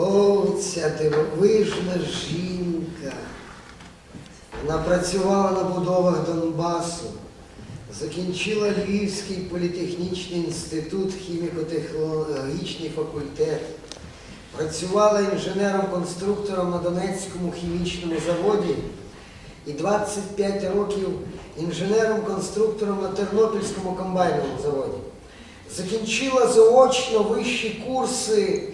О, ця дивовижна жінка. Вона працювала на будовах Донбасу, закінчила Львівський політехнічний інститут, хіміко-технологічний факультет, працювала інженером-конструктором на Донецькому хімічному заводі і 25 років інженером-конструктором на Тернопільському комбайновому заводі. Закінчила заочно вищі курси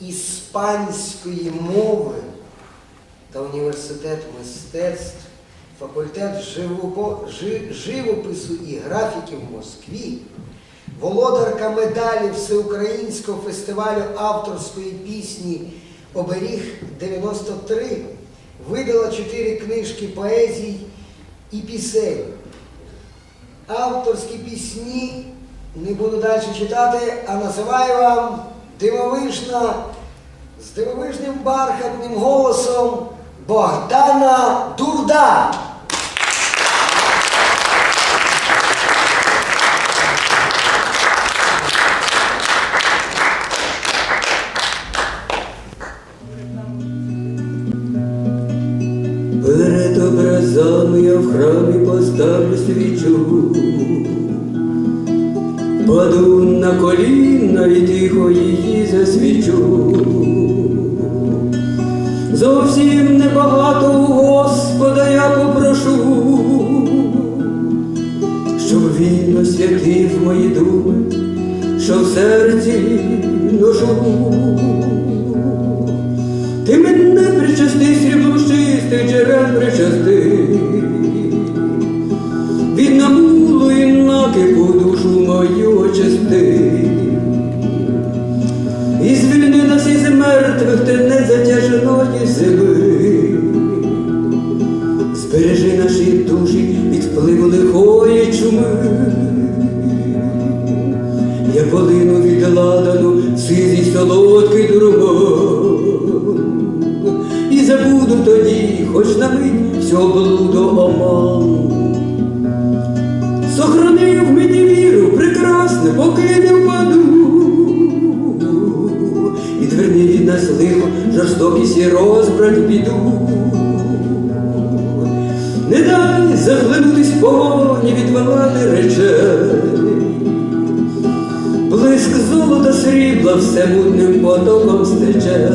іспанської мови та університет мистецтв, факультет живопису і графіки в Москві, володарка медалі Всеукраїнського фестивалю авторської пісні Оберіг 93, видала чотири книжки поезій і пісень. Авторські пісні не буду далі читати, а називаю вам дивовижна, з дивовижним бархатним голосом Богдана Дурда. Перед образами я в храмі поставлю свічу, паду на коліна і тихо її засвічу. Зовсім небагато у Господа я попрошу, щоб він освятив мої думи, що в серці ношу. Ти мене причасти сріблом чистих джерел причасти, душу мою очисти, і звільни нас із мертвих ти незатяжної зими, збережи наші душі від впливу лихої чуми. Я полину від ладану, сизий солодкий дурман, і забуду тоді, хоч на мить всього блуду оман. Поки не впаду. Відверни від нас лихо, жорстокість і розбрать біду. Не дай захлинутись погоні відвалати речей. Блиск золота срібла все мутним потоком стече.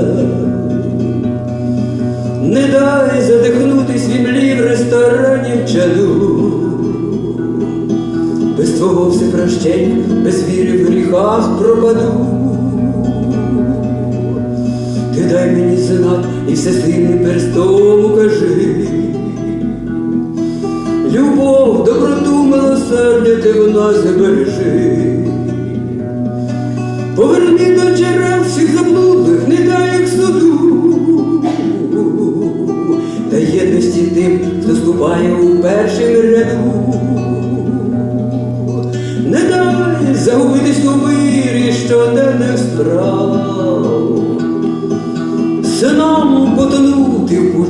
Не дай задихнутись в імлі в ресторані чаду. Без твого всепрощення, без віри в гріхах пропаду. Ти дай мені сенат і все сильним перстом укажи. Любов, доброту, милосердя ти в нас бережи. Поверни до джерел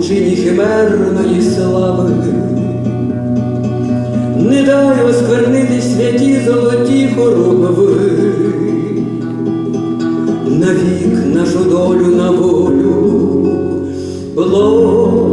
пучині химерної слави. Не дай осквернити святі золоті хоругви, навік нашу долю на волю благослови.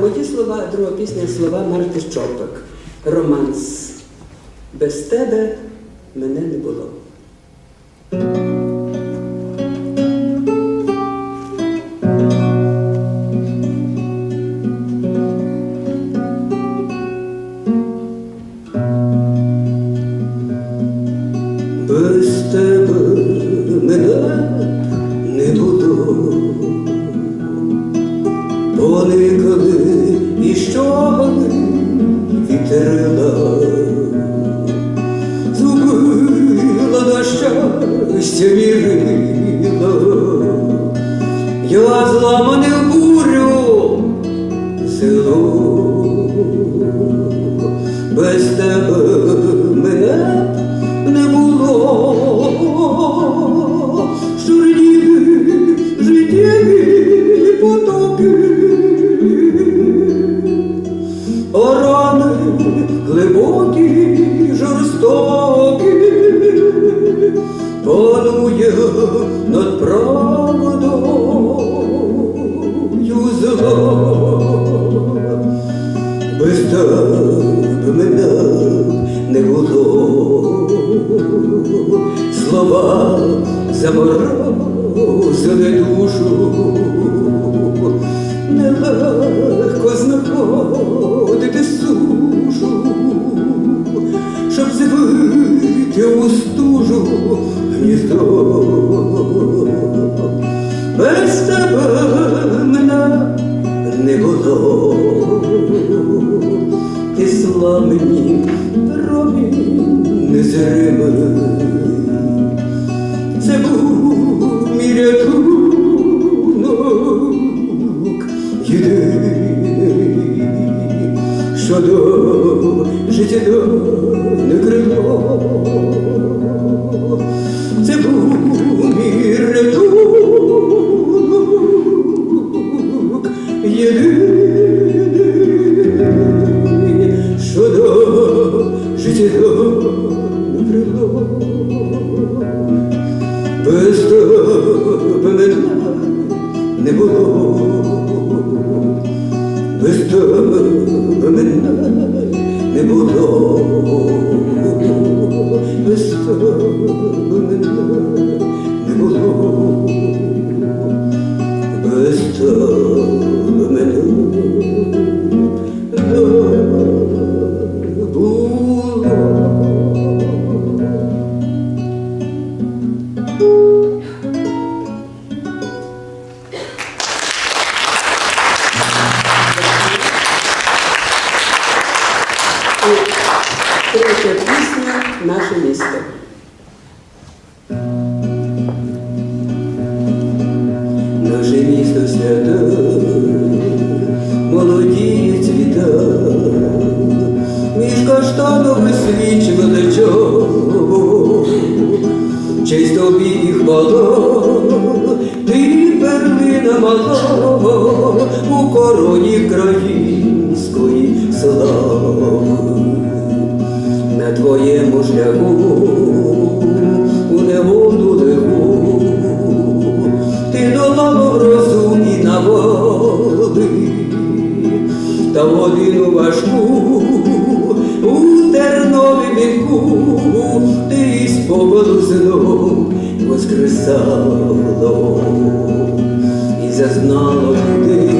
Мої слова, друга пісня слова Марти Щопик. Романс. Без тебе мене не було. Без тебе човни вітрила, зубила на щастя вірила, я зламаний над правдою зло. без тебе мене не було, слова заморозили душу, нелегко знаходити сушу, щоб звити у стужу гніздо. Oh та годину важку, у тернові віку ти сповзну воскресало і зазнало ти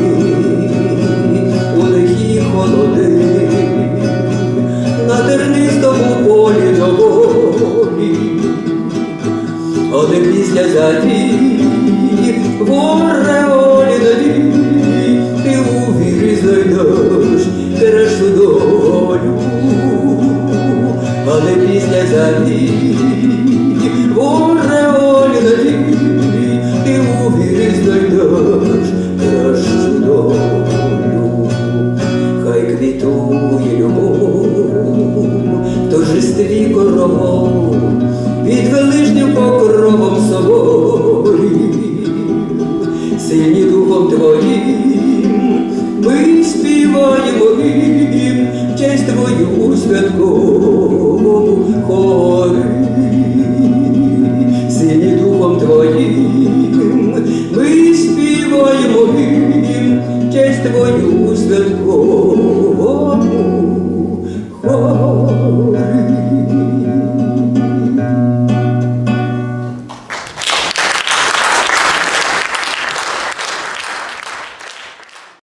у лихі холоди, на тернистому полі нової, один після заті, горе. долі після землі, у реолі надії, ти у вірі знайдеш кращу долю, хай квітує любов, в торжестві коров, під велижнім поколінь. твою землю.